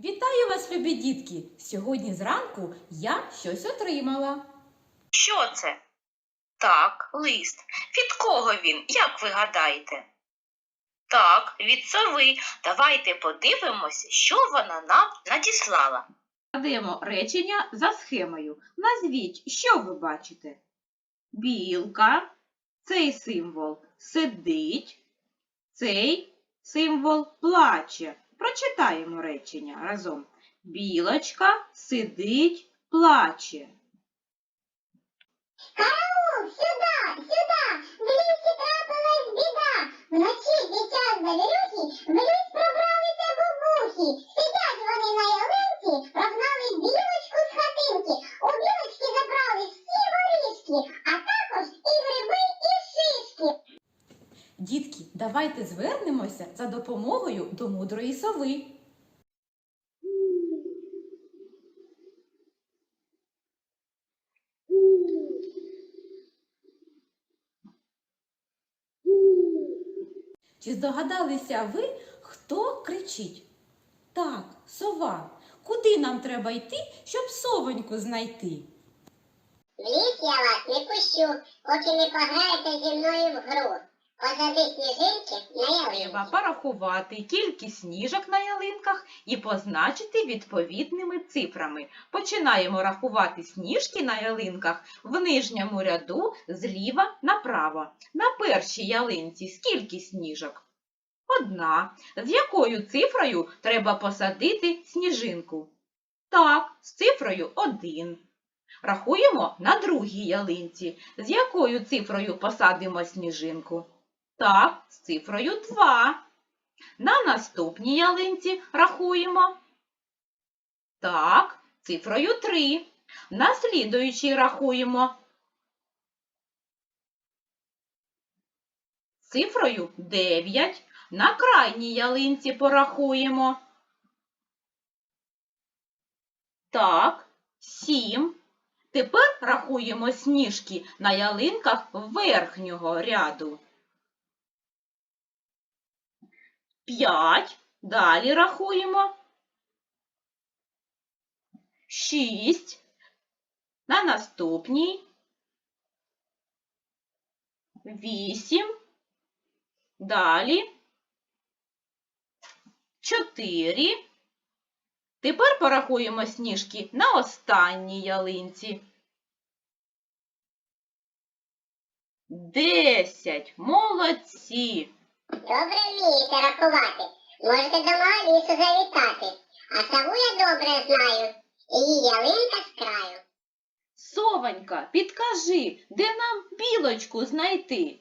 Вітаю вас, любі дітки! Сьогодні зранку я щось отримала. Що це? Так, лист. Від кого він, як ви гадаєте? Так, від сови. Давайте подивимося, що вона нам надіслала. Складемо речення за схемою. Назвіть, що ви бачите? Білка, цей символ сидить, цей символ плаче. Прочитаємо речення разом. Білочка сидить, плаче. Караул, сюда, сюда! В лісі трапилась біда. Вночі дитя з завірюхи в ліс пробралися бабухи. Сидять вони на ялинці, прогнали білочку з хатинки. У білочки забрали всі горішки, а також і гриби, і шишки. Дітки, давайте звернемося за допомогою до мудрої сови. Чи здогадалися ви, хто кричить? Так, сова. Куди нам треба йти, щоб совоньку знайти? В ліс я вас не пущу, поки не пограєте зі мною в гру. Треба порахувати кількість сніжок на ялинках і позначити відповідними цифрами. Починаємо рахувати сніжки на ялинках в нижньому ряду зліва направо. На першій ялинці скільки сніжок? Одна. З якою цифрою треба посадити сніжинку? Так, з цифрою 1. Рахуємо на другій ялинці. З якою цифрою посадимо сніжинку? Так, з цифрою 2. На наступній ялинці рахуємо. Так, цифрою 3. На слідуючій рахуємо. Цифрою 9. На крайній ялинці порахуємо. Так, 7. Тепер рахуємо сніжки на ялинках верхнього ряду. П'ять. Далі рахуємо. Шість. На наступній. Вісім. Далі. Чотири. Тепер порахуємо сніжки на останній ялинці. Десять. Молодці. Добре вмієте рахувати. Можете до мого лісу завітати. А сову я добре знаю. Її ялинка з краю. Совонька, підкажи, де нам білочку знайти?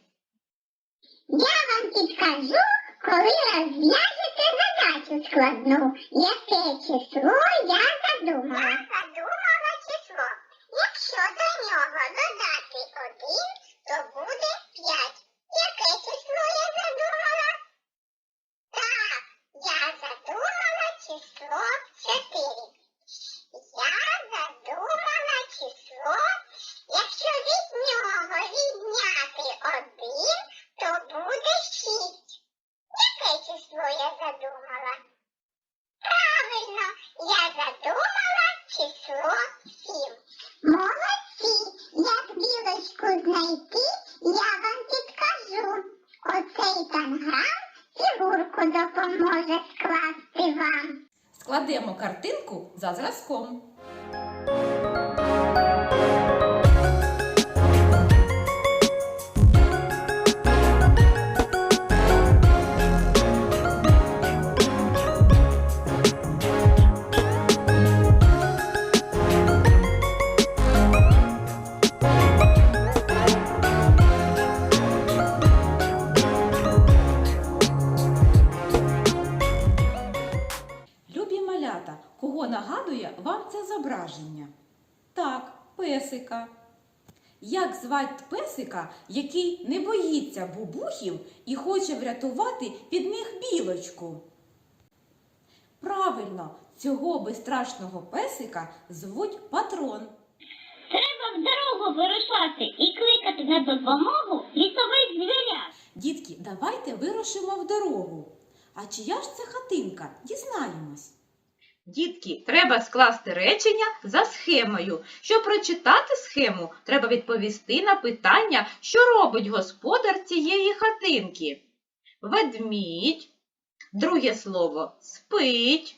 Я вам підкажу, коли розв'яжете задачу складну. Яке число я задумала? Я задумала число. Якщо до нього додати один, то буде п'ять. Яке число я задумала? Так, я задумала число чотири. Я задумала число, якщо від нього відняти один, то буде шість. Яке число я задумала? Правильно, я задумала число сім. Молодці, як білочку знайти, я вам підкажу. Оцей танграм фігурку допоможе скласти вам. Складемо картинку за зразком. Нагадує вам це зображення? Так, песика. Як звать песика, який не боїться бубухів і хоче врятувати від них білочку? Правильно, цього безстрашного песика звуть патрон. Треба в дорогу вирушати і кликати на допомогу лісових звірят. Дітки, давайте вирушимо в дорогу. А чия ж це хатинка? Дізнаємось. Дітки, треба скласти речення за схемою. Щоб прочитати схему, треба відповісти на питання, що робить господар цієї хатинки. Ведмідь, друге слово спить,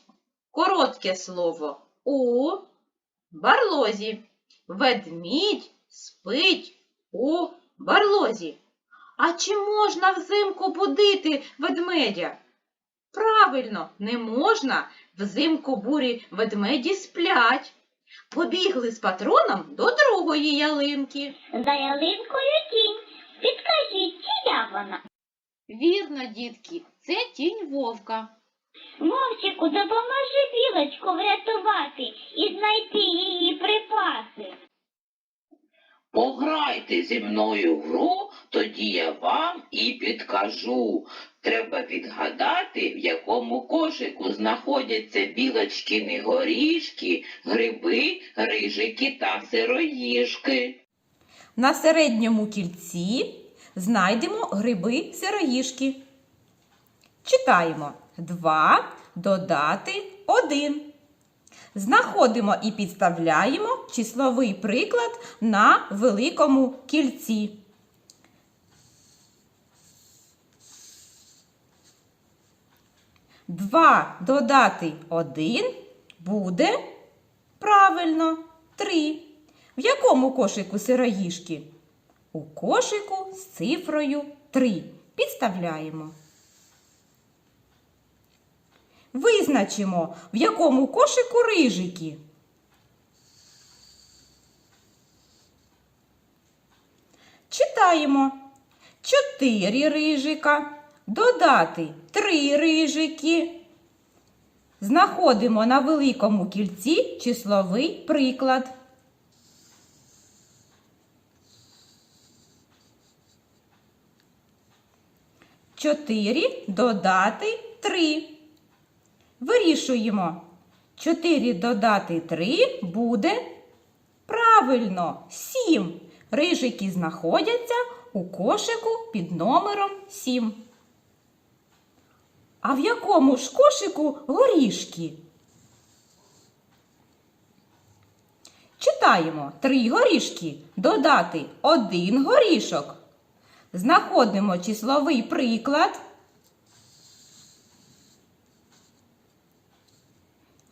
коротке слово у барлозі. Ведмідь спить у барлозі. А чи можна взимку будити ведмедя? Правильно, не можна. Взимку бурі ведмеді сплять. Побігли з патроном до другої ялинки. За ялинкою тінь. Підкажіть, чия вона? Вірно, дітки, це тінь вовка. Вовчику, допоможи білочку врятувати і знайти її припаси. Пограйте зі мною гру, тоді я вам і підкажу. Треба відгадати, в якому кошику знаходяться білочкіни горішки, гриби, рижики та сироїжки. На середньому кільці знайдемо гриби сироїжки. Читаємо 2 додати 1. Знаходимо і підставляємо числовий приклад на великому кільці. Два додати один буде правильно 3. В якому кошику сироїжки? У кошику з цифрою 3. Підставляємо. Визначимо, в якому кошику рижики. Читаємо. 4 рижика. Додати 3 рижики. Знаходимо на великому кільці числовий приклад. Чотири додати три. Вирішуємо. 4 додати 3 буде правильно 7. Рижики знаходяться у кошику під номером 7. А в якому ж кошику горішки? Читаємо 3 горішки додати 1 горішок. Знаходимо числовий приклад.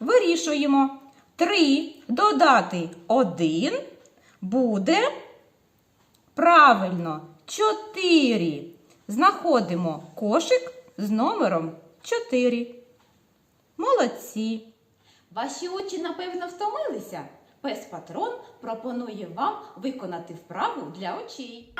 Вирішуємо. 3 додати 1 буде правильно 4. Знаходимо кошик з номером 4. Молодці. Ваші очі, напевно, втомилися. Пес Патрон пропонує вам виконати вправу для очей.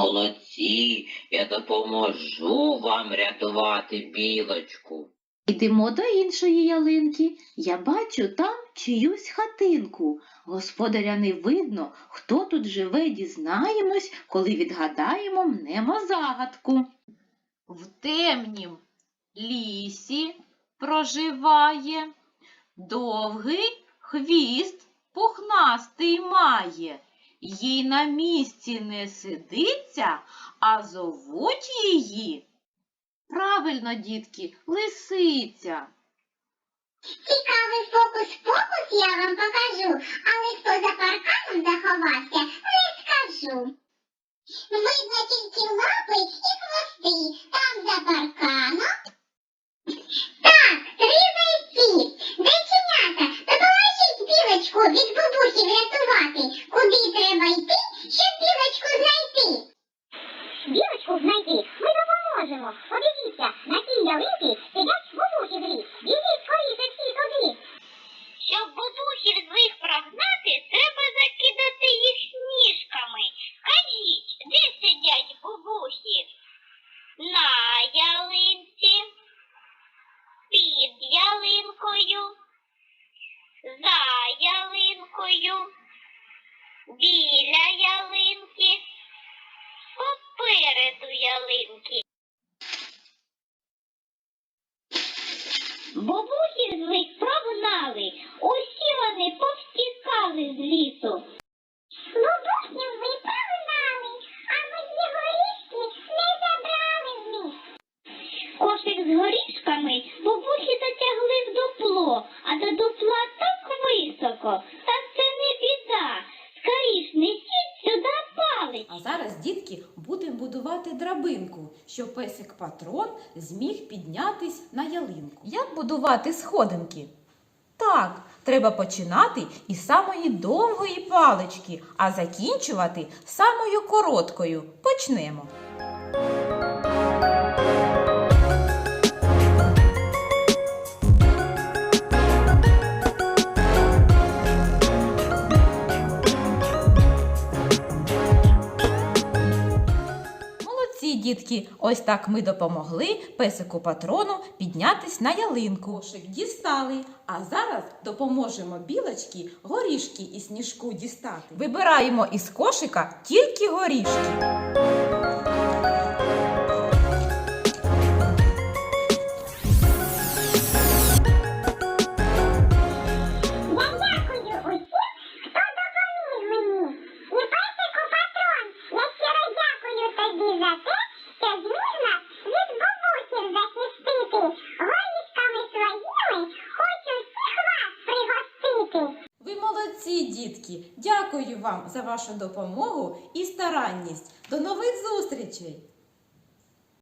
Молодці, я допоможу вам рятувати білочку. Йдемо до іншої ялинки. Я бачу там чиюсь хатинку. Господаря не видно. Хто тут живе, дізнаємось, коли відгадаємо мнемо загадку. В темнім лісі проживає, довгий хвіст пухнастий має. Їй на місці не сидиться, а зовуть її Правильно, дітки, лисиця. Цікавий фокус-фокус я вам покажу, але хто за парканом заховався, не скажу. Видно тільки лапи і хвости там за парканом. легко від бабусі врятувати, куди треба йти, щоб білочку знайти. Білочку знайти ми допоможемо. Подивіться, на тій ялинці сидять бабусі дві. Біжіть скоріше всі туди. Щоб бабусів злих прогнати, треба закидати їх сніжками. Кажіть, де сидять бабусі? На ялинці. Під ялинкою ялинкою, біля ялинки, попереду ялинки. Бабусі злих прогнали, усі вони повтікали з лісу. Бабусі ви прогнали, а мої горішки не забрали з них. Кошик з горішками бабусі затягли в дупло, а до дупла так високо. Та це не біда. Скоріш несіть сюди палич. А зараз, дітки, будемо будувати драбинку, щоб песик патрон зміг піднятись на ялинку. Як будувати сходинки? Так, треба починати із самої довгої палички, а закінчувати самою короткою. Почнемо. Дітки! Ось так ми допомогли песику патрону піднятись на ялинку. Кошик дістали. А зараз допоможемо білочці горішки і сніжку дістати. Вибираємо із кошика тільки горішки. Дітки! Дякую вам за вашу допомогу і старанність. До нових зустрічей!